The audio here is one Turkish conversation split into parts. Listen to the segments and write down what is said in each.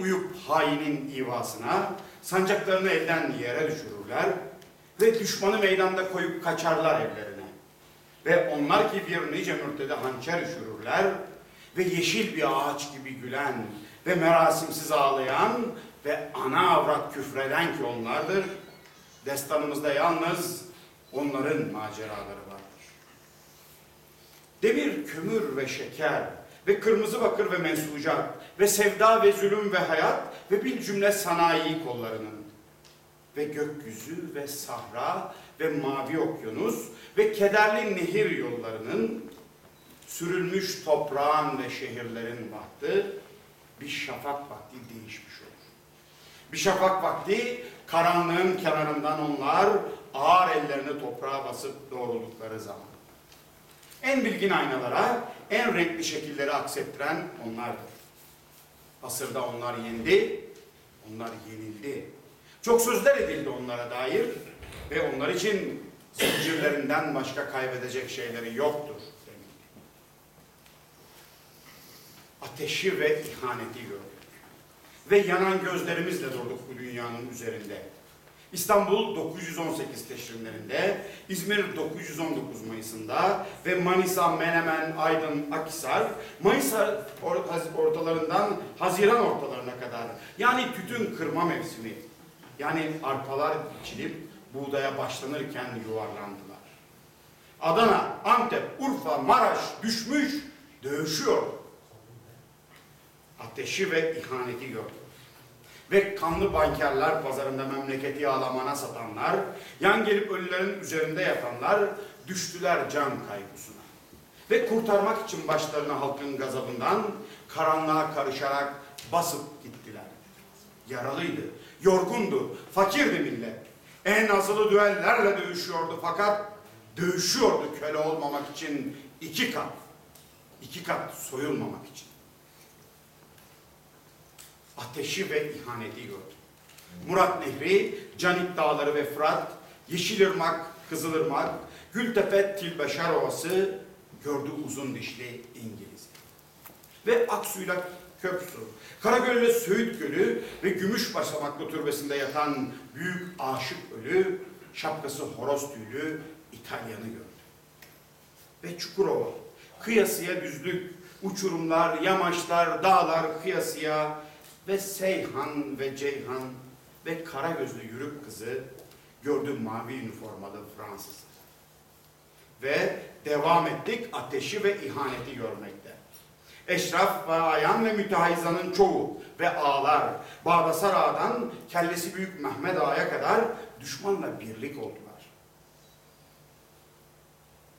uyup hainin ivasına, sancaklarını elden yere düşürürler ve düşmanı meydanda koyup kaçarlar evlerine. Ve onlar ki bir nice mürtede hançer üşürürler ve yeşil bir ağaç gibi gülen ve merasimsiz ağlayan ve ana avrat küfreden ki onlardır. Destanımızda yalnız onların maceraları vardır. Demir, kömür ve şeker ve kırmızı bakır ve mensucat ve sevda ve zulüm ve hayat ve bir cümle sanayi kollarının ve gökyüzü ve sahra ve mavi okyanus ve kederli nehir yollarının sürülmüş toprağın ve şehirlerin vakti bir şafak vakti değişmiş olur. Bir şafak vakti karanlığın kenarından onlar ağır ellerini toprağa basıp doğruldukları zaman. En bilgin aynalara en renkli şekilleri aksettiren onlardır. Asırda onlar yendi, onlar yenildi. Çok sözler edildi onlara dair ve onlar için zincirlerinden başka kaybedecek şeyleri yoktur denildi. Ateşi ve ihaneti gördük. Ve yanan gözlerimizle durduk bu dünyanın üzerinde. İstanbul 918 teşrinlerinde, İzmir 919 Mayıs'ında ve Manisa, Menemen, Aydın, Akhisar, Mayıs ortalarından Haziran ortalarına kadar yani tütün kırma mevsimi, yani arpalar biçilip buğdaya başlanırken yuvarlandılar. Adana, Antep, Urfa, Maraş düşmüş, dövüşüyor. Ateşi ve ihaneti gördü. Ve kanlı bankerler pazarında memleketi yağlamana satanlar, yan gelip ölülerin üzerinde yatanlar düştüler can kaygısına. Ve kurtarmak için başlarını halkın gazabından karanlığa karışarak basıp gittiler. Yaralıydı, yorgundu, fakirdi millet. En azılı düellerle dövüşüyordu fakat dövüşüyordu köle olmamak için iki kat. iki kat soyulmamak için ateşi ve ihaneti gördü. Murat Nehri, Canik Dağları ve Fırat, Yeşilırmak, Kızılırmak, Gültepe, Tilbeşar Ovası gördü uzun dişli İngiliz. Ve Aksu'yla Köksu, Karagöl ve Söğüt Gölü ve Gümüş Basamaklı türbesinde yatan büyük aşık ölü, şapkası horoz tüylü İtalyanı gördü. Ve Çukurova, kıyasıya düzlük, uçurumlar, yamaçlar, dağlar kıyasıya ve Seyhan ve Ceyhan ve kara gözlü yürük kızı gördü mavi üniformalı Fransız. Ve devam ettik ateşi ve ihaneti görmekte. Eşraf ve ayan ve mütehayyizanın çoğu ve ağlar Bağdasar Ağa'dan kellesi büyük Mehmet Ağa'ya kadar düşmanla birlik oldular.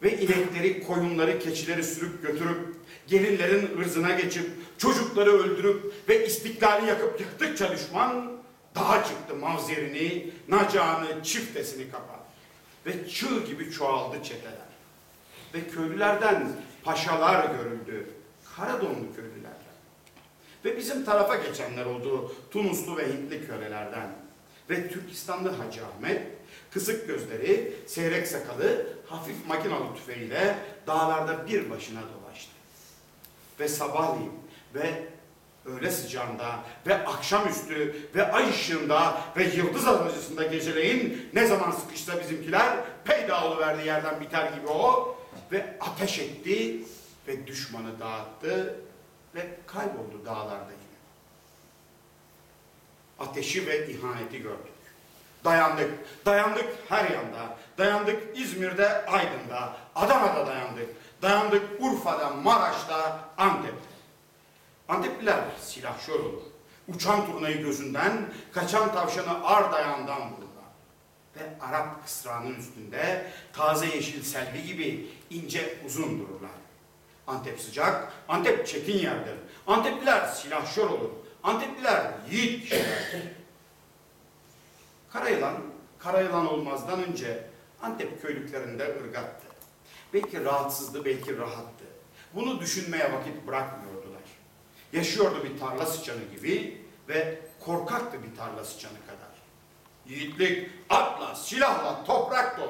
Ve inekleri, koyunları, keçileri sürüp götürüp gelinlerin ırzına geçip çocukları öldürüp ve istiklali yakıp yıktıkça düşman daha çıktı mavzerini, nacanı, çiftesini kapar. Ve çığ gibi çoğaldı çeteler. Ve köylülerden paşalar görüldü. Karadonlu köylülerden. Ve bizim tarafa geçenler oldu Tunuslu ve Hintli kölelerden. Ve Türkistanlı Hacı Ahmet, kısık gözleri, seyrek sakalı, hafif makinalı tüfeğiyle dağlarda bir başına dolaştı. Ve sabahleyin ve öğle sıcağında ve akşamüstü ve ay ışığında ve yıldız alıcısında geceleyin ne zaman sıkışsa bizimkiler peyda verdiği yerden biter gibi o ve ateş etti ve düşmanı dağıttı ve kayboldu dağlarda yine. Ateşi ve ihaneti gördük. Dayandık, dayandık her yanda. Dayandık İzmir'de, Aydın'da, Adana'da dayandık. Dayandık Urfa'da, Maraş'ta, Antep'te. Antepliler silahşör olur. Uçan turnayı gözünden, kaçan tavşanı ar dayağından vururlar. Ve Arap kısrağının üstünde taze yeşil selvi gibi ince uzun dururlar. Antep sıcak, Antep çetin yerdir. Antepliler silahşör olur. Antepliler yiğit kişilerdir. Karayılan, Karayılan olmazdan önce Antep köylüklerinde ırgattı. Belki rahatsızdı, belki rahattı. Bunu düşünmeye vakit bırakmıyordular. Yaşıyordu bir tarla sıçanı gibi ve korkaktı bir tarla sıçanı kadar. Yiğitlik atla, silahla, toprak da.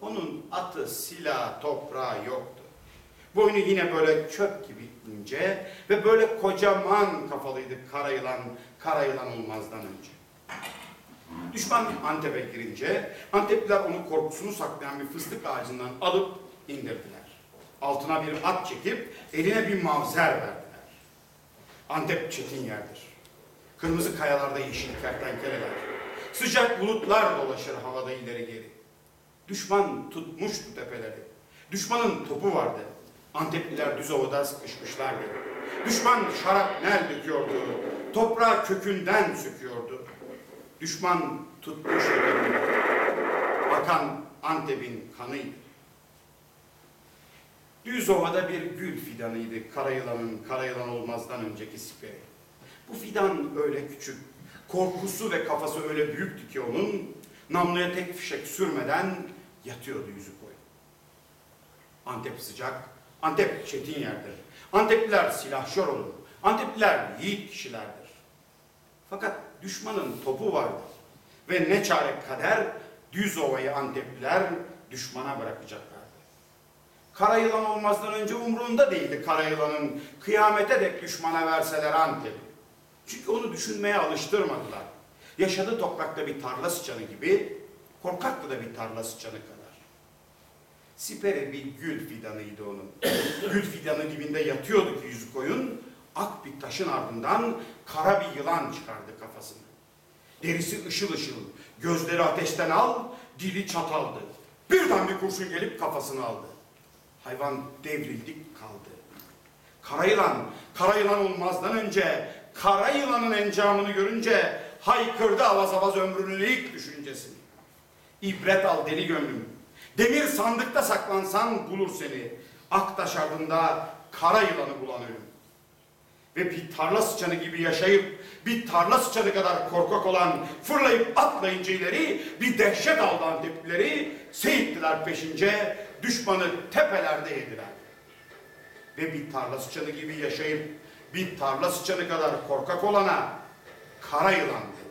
Onun atı, silah, toprağı yoktu. Boynu yine böyle çöp gibi ince ve böyle kocaman kafalıydı kara yılan, kara yılan olmazdan önce. Düşman Antep'e girince Antepliler onun korkusunu saklayan bir fıstık ağacından alıp indirdiler. Altına bir at çekip eline bir mavzer verdiler. Antep çetin yerdir. Kırmızı kayalarda yeşil kertenkeleler. Sıcak bulutlar dolaşır havada ileri geri. Düşman tutmuştu tepeleri. Düşmanın topu vardı. Antepliler düz ovada sıkışmışlardı. Düşman şarapnel döküyordu. Toprağı kökünden söküyordu. Düşman tutmuş tepeleri. Akan Antep'in kanıydı. Düz ovada bir gül fidanıydı karayılanın karayılan olmazdan önceki siperi. Bu fidan öyle küçük, korkusu ve kafası öyle büyüktü ki onun namluya tek fişek sürmeden yatıyordu yüzü koyu. Antep sıcak, Antep çetin yerdir. Antepliler silahşör olur. Antepliler yiğit kişilerdir. Fakat düşmanın topu vardır. Ve ne çare kader düz ovayı Antepliler düşmana bırakacaklardı. Kara yılan olmazdan önce umrunda değildi kara yılanın kıyamete dek düşmana verseler Antep'i. Çünkü onu düşünmeye alıştırmadılar. Yaşadığı toprakta bir tarla sıçanı gibi, korkaktı da bir tarla sıçanı kadar. Sipere bir gül fidanıydı onun. gül fidanı dibinde yatıyordu ki yüzü koyun, taşın ardından kara bir yılan çıkardı kafasını. Derisi ışıl ışıl, gözleri ateşten al, dili çataldı. Birden bir kurşun gelip kafasını aldı. Hayvan devrildik kaldı. Kara yılan, kara yılan olmazdan önce, kara yılanın encamını görünce haykırdı avaz avaz ömrünün ilk düşüncesini. İbret al deli gönlüm. Demir sandıkta saklansan bulur seni. Aktaş ardında kara yılanı bulan ölüm. Ve bir tarla sıçanı gibi yaşayıp bir tarla sıçanı kadar korkak olan fırlayıp atlayınca ileri bir dehşet aldı Anteplileri seyittiler peşince düşmanı tepelerde yediler. Ve bir tarla sıçanı gibi yaşayıp bir tarla sıçanı kadar korkak olana kara yılan dedi.